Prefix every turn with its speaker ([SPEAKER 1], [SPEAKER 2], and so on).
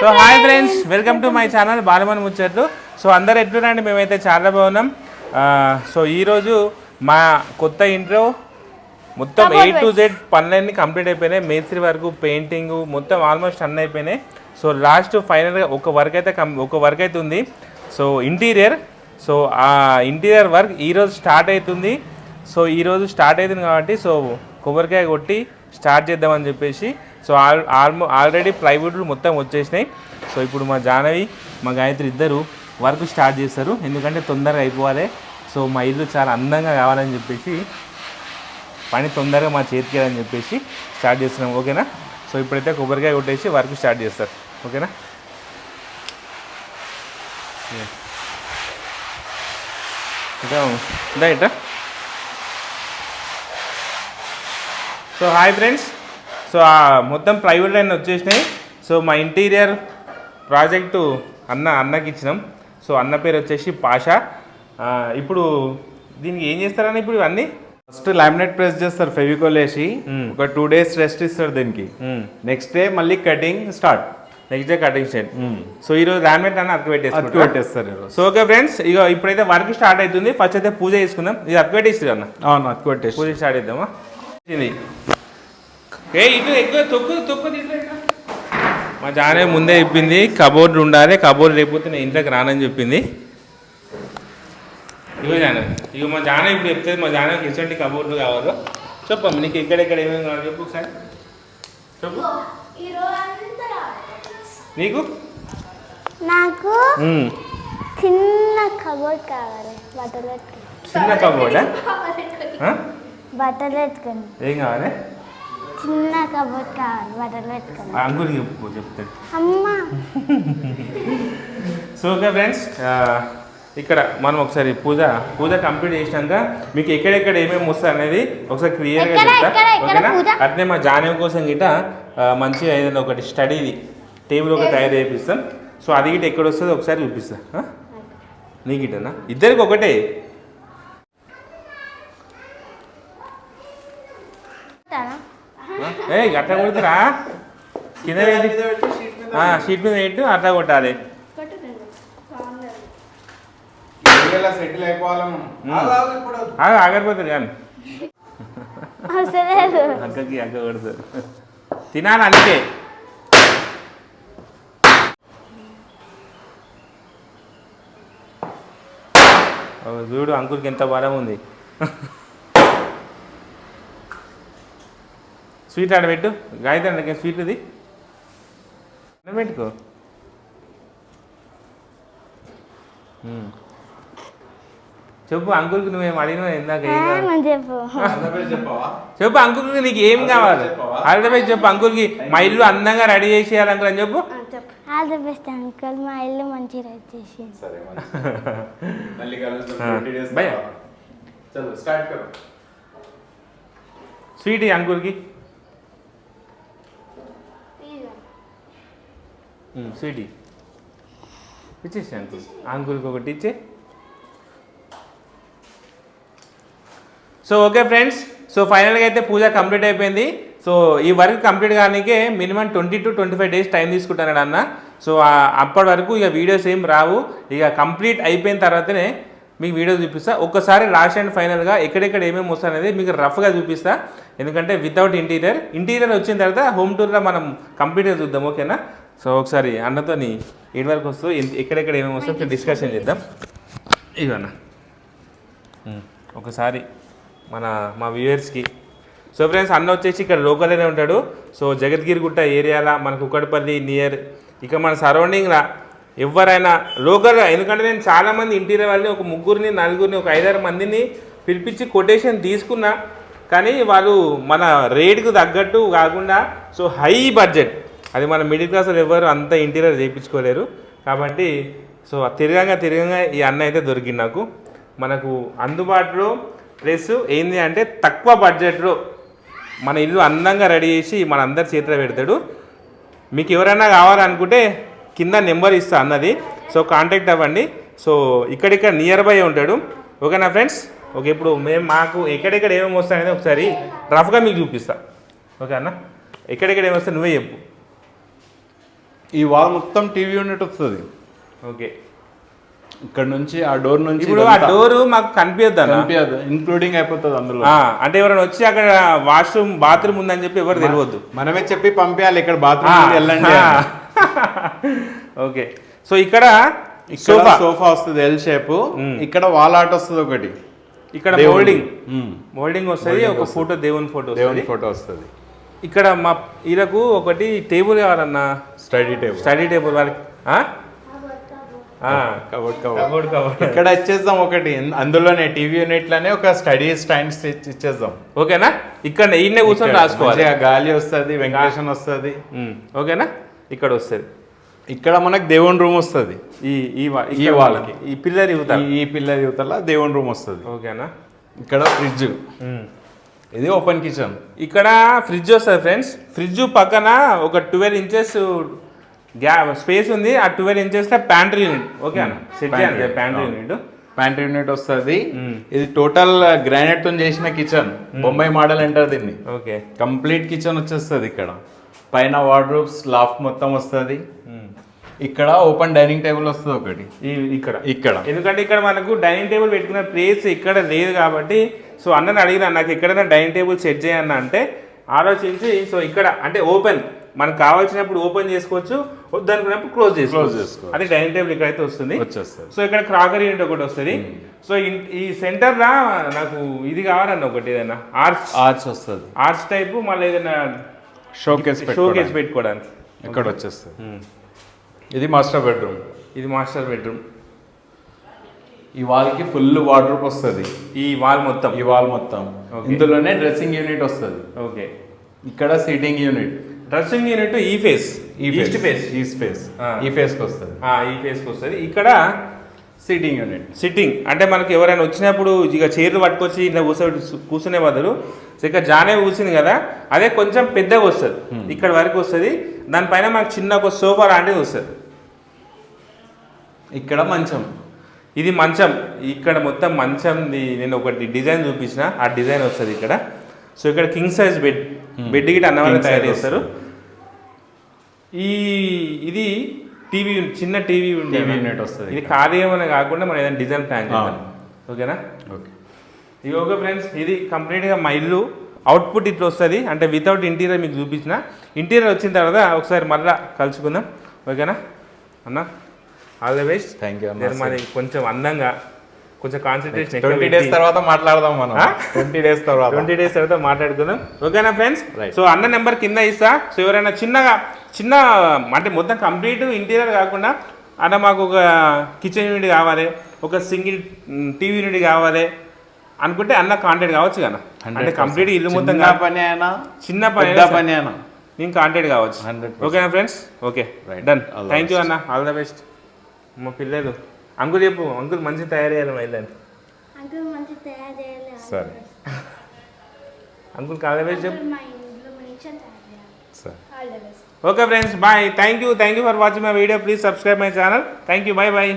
[SPEAKER 1] So hi friends welcome to my channel Balamani ముచ్చట్లు so అందరు ఎట్లున్నారండి? మేమైతే చాలా బాగున్నాం. సో ఈరోజు మా కొత్త ఇంట్లో మొత్తం ఏ టు జెడ్ పనులన్నీ కంప్లీట్ అయిపోయినాయి. మేస్త్రి వరకు పెయింటింగ్ మొత్తం ఆల్మోస్ట్ అన్నీ అయిపోయినాయి. సో లాస్ట్ ఫైనల్గా ఒక వర్క్ అయితే కం ఒక వర్క్ అయితే ఉంది. సో ఇంటీరియర్ సో ఆ ఇంటీరియర్ వర్క్ ఈరోజు స్టార్ట్ అవుతుంది. సో ఈరోజు స్టార్ట్ అవుతుంది కాబట్టి సో కొబ్బరికాయ కొట్టి స్టార్ట్ చేద్దామని చెప్పేసి సో ఆల్ ఆల్మో ఆల్రెడీ ప్లైవుడ్లు మొత్తం వచ్చేసినాయి. సో ఇప్పుడు మా జానవి మా గాయత్రి ఇద్దరు వర్క్ స్టార్ట్ చేస్తారు. ఎందుకంటే తొందరగా అయిపోవాలి. సో మా ఇల్లు చాలా అందంగా కావాలని చెప్పేసి పని తొందరగా మా చేతికి అని చెప్పేసి స్టార్ట్ చేస్తున్నాం. ఓకేనా? సో ఇప్పుడైతే కొబ్బరికాయ కొట్టేసి వర్క్ స్టార్ట్ చేస్తారు. ఓకేనా? Yeah. So hi friends. So ఆ మొత్తం ప్లైవుడ్ లైన్ వచ్చేసినాయి. సో మా ఇంటీరియర్ ప్రాజెక్టు అన్న అన్నకి ఇచ్చినాం. సో అన్న పేరు వచ్చేసి పాషా. ఇప్పుడు దీనికి ఏం చేస్తారని ఇప్పుడు ఇవన్నీ?
[SPEAKER 2] ఫస్ట్ లామినేట్ ప్రెస్ చేస్తారు ఫెవికోల్ వేసి. ఒక టూ డేస్ రెస్ట్ ఇస్తారు దీనికి. నెక్స్ట్ డే మళ్ళీ cutting start
[SPEAKER 1] next day cutting style so ఈరోజు లామినేట్ అన్న అతుకు
[SPEAKER 2] పెట్టేస్తారు ఈరోజు
[SPEAKER 1] సో ఓకే ఫ్రెండ్స్ ఇక ఇప్పుడైతే వర్క్ స్టార్ట్ అవుతుంది. ఫస్ట్ అయితే పూజ చేసుకుందాం. ఇది అతుకు పెట్టేస్తుంది అన్న?
[SPEAKER 2] అవును అతుకు పెట్టేసి
[SPEAKER 1] పూజ స్టార్ట్ ఇది. ఏ ఇటు ఎక్కువ తొక్కు తొక్కు. మా జానే ముందే చెప్పింది కబోర్డ్ ఉండాలి కబోర్డ్ లేకపోతే నేను ఇంట్లోకి రానని చెప్పింది. ఇగో జాన ఇగో మా జాన ఇప్పుడు చెప్తుంది మా జానకి ఎటువంటి కబోర్డు కావాలో. చెప్పమ్మ నీకు ఎక్కడెక్కడ ఏమేమి కావాలి చెప్పు ఒకసారి. చెప్పు. నీకు?
[SPEAKER 3] నాకు. చిన్న కబోర్డ్ కావాలి బట్టలు
[SPEAKER 1] చిన్న కబోర్డా?
[SPEAKER 3] బట్టలు
[SPEAKER 1] ఏం కావాలి?
[SPEAKER 3] చిన్న కబోర్డ్ కావాలి బట్టలు పెట్టుకుని
[SPEAKER 1] ఆ అంకుల్ చెప్పు చెప్తాడు
[SPEAKER 3] అమ్మ.
[SPEAKER 1] సో ఓకే ఫ్రెండ్స్ ఇక్కడ మనం ఒకసారి పూజ పూజ కంప్లీట్ చేసినాక మీకు ఎక్కడెక్కడ ఏమేమి వస్తాయి అనేది ఒకసారి క్లియర్గా చెప్తా. ఓకేనా? అట్నే మా జానవి కోసం గిట ఆ, మంచిగా ఏదైనా ఒకటి స్టడీది టేబుల్ ఒకటి తయారు చేపిస్తాం. సో అది గిట ఎక్కడ వస్తుందో ఒకసారి చూపిస్తా? నీ గిటనా? ఇద్దరికి ఒకటే? ఏ అట్లా కొడుతురా? కింద షీట్ మీద పెట్టు. అట్లా కొట్టాలి.
[SPEAKER 2] సెటిల్ అయిపోవాలి
[SPEAKER 1] ఆగ ఆగరిపోతుంది కానీ.
[SPEAKER 3] అవసరం లేదు
[SPEAKER 1] అక్కకి అక్క కొడుతుంది తినాలి అందుకే ఓ, చూడు అంకుల్కి ఎంత బలం ఉంది. స్వీట్ ఆడ పెట్టు. గాయత్రి స్వీట్ ఇది? ఆడ పెట్టుకో. ఉమ్. చెప్పు అంకుల్కి నువ్వేం అడిగినావు ఇందాక
[SPEAKER 3] చెప్పు.
[SPEAKER 1] అంకుల్కి నీకు ఏం కావాలి?
[SPEAKER 2] చెప్పవా?
[SPEAKER 1] ఆల్రెడీ చెప్పు అంకుల్కి మా ఇల్లు అందంగా రెడీ చేసేయాలి అంకుల్ అని చెప్పు.
[SPEAKER 3] All the best uncle. మా ఇల్లు మంచి రైట్ చేసి
[SPEAKER 2] సరే మళ్ళీ
[SPEAKER 1] సిడి ఇచ్చేసి అంకుల్ అంకుల్కి ఒకటి ఇచ్చే. So okay friends. సో ఫైనల్గా అయితే పూజ కంప్లీట్ అయిపోయింది. సో ఈ work complete కానీకే minimum twenty to twenty five days time తీసుకుంటాను అన్న. సో అప్పటి వరకు ఇక వీడియోస్ ఏం రావు. ఇక కంప్లీట్ అయిపోయిన తర్వాతనే మీకు వీడియో చూపిస్తా. ఒక్కసారి లాస్ట్ అండ్ ఫైనల్గా ఎక్కడెక్కడ ఏమేమి వస్తాయి అనేది మీకు రఫ్గా చూపిస్తా. ఎందుకంటే వితౌట్ ఇంటీరియర్ ఇంటీరియర్ వచ్చిన తర్వాత హోమ్ టూర్లో మనం కంప్లీట్గా చూద్దాం. ఓకేనా? సో ఒకసారి అన్నతోని ఏడు వరకు వస్తూ ఎక్కడెక్కడ ఏమేమి వస్తాయో డిస్కషన్ చేద్దాం. ఇవన్నా ఒకసారి మన మా వ్యూవర్స్కి. సో ఫ్రెండ్స్ అన్న వచ్చేసి ఇక్కడ లోకల్లోనే ఉంటాడు. సో జగద్గిరిగుట్ట ఏరియాలో మన కుక్కడపల్లి నియర్. ఇక మన సరౌండింగ్లో ఎవరైనా లోకల్ ఎందుకంటే నేను చాలామంది ఇంటీరియర్ వాళ్ళని ఒక ముగ్గురిని నలుగురిని ఒక ఐదారు మందిని పిలిపించి కొటేషన్ తీసుకున్నా. కానీ వాళ్ళు మన రేటుకు తగ్గట్టు కాకుండా సో హై బడ్జెట్. అది మన మిడిల్ క్లాస్ వాళ్ళు ఎవరు అంత ఇంటీరియర్ చేయించుకోలేరు. కాబట్టి సో తిరగంగా తిరగంగా ఈ అన్న అయితే దొరికింది నాకు. మనకు అందుబాటులో ప్లస్ ఏంది అంటే తక్కువ బడ్జెట్లో మన ఇల్లు అందంగా రెడీ చేసి మనందరి చేతిలో పెడతాడు. మీకు ఎవరైనా కావాలనుకుంటే కింద నెంబర్ ఇస్తా అన్నది. సో కాంటాక్ట్ అవ్వండి. సో ఇక్కడిక్కడ నియర్ బై ఉంటాడు. ఓకేనా ఫ్రెండ్స్? ఓకే ఇప్పుడు మేము మాకు ఎక్కడెక్కడ ఏమేమి వస్తాయనేది ఒకసారి రఫ్గా మీకు చూపిస్తా. ఓకే అన్న? ఎక్కడెక్కడ ఏమి వస్తాయి నువ్వే చెప్పు.
[SPEAKER 2] ఈ వాల్ మొత్తం టీవీ యూనిట్ వస్తుంది.
[SPEAKER 1] ఓకే.
[SPEAKER 2] ఇక్కడ నుంచి ఆ డోర్ నుంచి
[SPEAKER 1] ఇప్పుడు ఆ డోర్ మాకు కనిపించద్దు అన్న?
[SPEAKER 2] కనిపించదు ఇంక్లూడింగ్ అయిపోతుంది అందులో.
[SPEAKER 1] అంటే ఎవరైనా వచ్చి అక్కడ వాష్రూమ్ బాత్రూమ్ ఉందని చెప్పి ఎవరు తెలియవద్దు
[SPEAKER 2] మనమే చెప్పి పంపించాలి ఇక్కడ బాత్రూమ్ వెళ్ళండి.
[SPEAKER 1] ఓకే. సో ఇక్కడ సోఫా.
[SPEAKER 2] సోఫా వస్తుంది ఎల్ షేప్. ఇక్కడ వాల్ ఆర్ట్ వస్తుంది ఒకటి.
[SPEAKER 1] ఇక్కడ. మోల్డింగ్.
[SPEAKER 2] మ్మ్.
[SPEAKER 1] మోల్డింగ్ వస్తుంది ఒక ఫోటో దేవుని ఫోటో
[SPEAKER 2] దేవుని ఫోటో వస్తుంది.
[SPEAKER 1] ఇక్కడ మా వీళ్ళకు ఒకటి టేబుల్ కావాలన్నా.
[SPEAKER 2] Study table.
[SPEAKER 1] స్టడీ టేబుల్ వాళ్ళకి.
[SPEAKER 2] Cupboard cupboard.
[SPEAKER 1] కబోర్డ్
[SPEAKER 2] ఇక్కడ ఇచ్చేద్దాం ఒకటి. అందులోనే టీవీ యూనిట్లోనే ఒక స్టడీ స్టాండ్ ఇచ్చేద్దాం.
[SPEAKER 1] ఓకేనా? ఇక్కడ ఈయనే కూర్చొని రాసుకోవాలి.
[SPEAKER 2] గాలి వస్తుంది వెంటిలేషన్ వస్తుంది.
[SPEAKER 1] ఓకేనా? ఇక్కడ వస్తుంది.
[SPEAKER 2] ఇక్కడ మనకు దేవుని రూమ్ వస్తుంది.
[SPEAKER 1] ఈ ఈ వా-
[SPEAKER 2] ఈ
[SPEAKER 1] ఇక్కడ
[SPEAKER 2] వాళ్ళకి.
[SPEAKER 1] ఈ పిల్లర్ ఇవ్వుతారు
[SPEAKER 2] ఈ పిల్లర్ యువతల దేవుని రూమ్ వస్తుంది.
[SPEAKER 1] ఓకేనా?
[SPEAKER 2] ఇక్కడ ఫ్రిడ్జ్. ఇది ఓపెన్ కిచెన్.
[SPEAKER 1] ఇక్కడ ఫ్రిడ్జ్ వస్తుంది ఫ్రెండ్స్. ఫ్రిడ్జ్ పక్కన ఒక ట్వెల్వ్ ఇంచెస్ గ్యా స్పేస్ ఉంది. ఆ twelve inches pantry unit. Okay అన్న? సెట్ చేయాలి. ప్యాంట్రీ. యూనిట్.
[SPEAKER 2] ప్యాంట్రీ యూనిట్ వస్తుంది. ఇది టోటల్ గ్రానైట్తో చేసిన కిచెన్. బొంబాయి మోడల్ అంటారు దీన్ని.
[SPEAKER 1] ఓకే.
[SPEAKER 2] కంప్లీట్ కిచెన్ వచ్చేస్తుంది ఇక్కడ. పైన వార్డ్రోబ్స్ లాఫ్ మొత్తం వస్తుంది. ఇక్కడ ఓపెన్ డైనింగ్ టేబుల్ వస్తుంది ఒకటి.
[SPEAKER 1] ఇక్కడ.
[SPEAKER 2] ఇక్కడ.
[SPEAKER 1] ఎందుకంటే ఇక్కడ మనకు డైనింగ్ టేబుల్ పెట్టుకునే ప్లేస్ ఇక్కడ లేదు కాబట్టి సో అన్నని అడిగిన నాకు ఎక్కడైనా డైనింగ్ టేబుల్ సెట్ చేయన్న అంటే ఆలోచించి సో ఇక్కడ అంటే ఓపెన్ మనకు కావాల్సినప్పుడు ఓపెన్ చేసుకోవచ్చు వద్దనుకున్నప్పుడు క్లోజ్ చేసుకోవచ్చు. అదే డైనింగ్ టేబుల్ ఇక్కడైతే వస్తుంది.
[SPEAKER 2] వచ్చేస్తుంది.
[SPEAKER 1] సో ఇక్కడ క్రాకరీ యూనిట్ ఒకటి వస్తుంది. సో ఈ సెంటర్ లా నాకు ఇది కావాలన్న ఒకటి ఏదైనా ఆర్చ్.
[SPEAKER 2] ఆర్చ్ వస్తుంది.
[SPEAKER 1] ఆర్చ్ టైప్ మళ్ళీ ఏదైనా
[SPEAKER 2] షోకేస్
[SPEAKER 1] షోకేస్ పెట్టుకోవడానికి.
[SPEAKER 2] ఇక్కడ వచ్చేస్తుంది. ఇది మాస్టర్ బెడ్రూమ్.
[SPEAKER 1] ఇది మాస్టర్ బెడ్రూమ్.
[SPEAKER 2] ఈ వాల్కి ఫుల్ వార్డ్రోబ్ వస్తుంది.
[SPEAKER 1] ఈ వాల్ మొత్తం?
[SPEAKER 2] ఈ వాల్ మొత్తం. ఇందులోనే డ్రెస్సింగ్ యూనిట్ వస్తుంది.
[SPEAKER 1] ఓకే.
[SPEAKER 2] ఇక్కడ సీటింగ్ యూనిట్.
[SPEAKER 1] డ్రెస్సింగ్ యూనిట్ ఈ ఫేస్?
[SPEAKER 2] ఈ
[SPEAKER 1] ఈస్ట్ ఫేస్?
[SPEAKER 2] ఈ స్పేస్
[SPEAKER 1] ఆ.
[SPEAKER 2] ఈ ఫేస్కి వస్తుంది
[SPEAKER 1] ఈ ఫేస్కి వస్తుంది. ఇక్కడ
[SPEAKER 2] సీటింగ్ యూనిట్.
[SPEAKER 1] సిట్టింగ్ అంటే మనకి ఎవరైనా వచ్చినప్పుడు ఇక చైర్లు పట్టుకొచ్చి ఇలా కూర్చో కూర్చునే బదులు ఇక్కడ జానే కూర్చుంది కదా అదే కొంచెం పెద్దగా వస్తుంది. ఇక్కడ వరకు వస్తుంది. దానిపైన మనకు చిన్న ఒక సోఫా లాంటిది వస్తుంది.
[SPEAKER 2] ఇక్కడ మంచం.
[SPEAKER 1] ఇది మంచం. ఇక్కడ మొత్తం మంచంది. నేను ఒకటి డిజైన్ చూపించిన. ఆ డిజైన్ వస్తుంది ఇక్కడ. సో ఇక్కడ కింగ్ సైజ్ బెడ్. బెడ్ గిట్ట అన్న వాళ్ళు
[SPEAKER 2] King
[SPEAKER 1] తయారు చేస్తారు. ఈ ఇది టీవీ చిన్న టీవీ
[SPEAKER 2] unit వస్తది
[SPEAKER 1] ఇది ఏమైనా కాకుండా మనం ఏదైనా డిజైన్ ప్లాన్ చేద్దాం. ఓకేనా?
[SPEAKER 2] ఓకే.
[SPEAKER 1] ఇది ఓకే ఫ్రెండ్స్ ఇది కంప్లీట్గా మా ఇల్లు. అవుట్పుట్ ఇట్లా వస్తుంది. అంటే వితౌట్ ఇంటీరియర్ మీకు చూపించిన. ఇంటీరియర్ వచ్చిన తర్వాత ఒకసారి మళ్ళీ కలుసుకుందాం. ఓకేనా? అన్న? All the best
[SPEAKER 2] thank you
[SPEAKER 1] నేను మాది కొంచెం అందంగా కొంచెం కాన్సన్ట్రేషన్
[SPEAKER 2] ట్వంటీ డేస్ తర్వాత మాట్లాడదాం మనం. ట్వంటీ డేస్ తర్వాత.
[SPEAKER 1] ట్వంటీ డేస్ తర్వాత మాట్లాడుకుందాం. ఓకేనా ఫ్రెండ్స్. సో అన్న నెంబర్ కింద ఇస్తా. సో ఎవరైనా చిన్నగా చిన్న అంటే మొత్తం కంప్లీట్ ఇంటీరియర్ కాకుండా అన్న మాకు ఒక కిచెన్ యూనిట్ కావాలి ఒక సింగిల్ టీవీ యూనిట్ కావాలి అనుకుంటే అన్న కాంటాక్ట్ కావచ్చు కదా. అంటే కంప్లీట్ ఇల్లు మొత్తం
[SPEAKER 2] పని అయినా
[SPEAKER 1] చిన్న పని
[SPEAKER 2] పని అయినా.
[SPEAKER 1] నేను కాంటాక్ట్ కావచ్చు.
[SPEAKER 2] 100%.
[SPEAKER 1] ఓకేనా friends okay. Done thank you. అన్న. ఆల్ ద బెస్ట్ మా పిల్లలు. అంకుల్ చెప్పు అంకుల్ మంచి తయారు చేయాలి వెళ్ళాను
[SPEAKER 3] అంకుల్
[SPEAKER 2] సరే.
[SPEAKER 1] అంకుల్ కాదే చెప్పు.
[SPEAKER 2] సరే.
[SPEAKER 1] Okay friends bye. Thank you thank you for watching my video please subscribe my channel thank you bye bye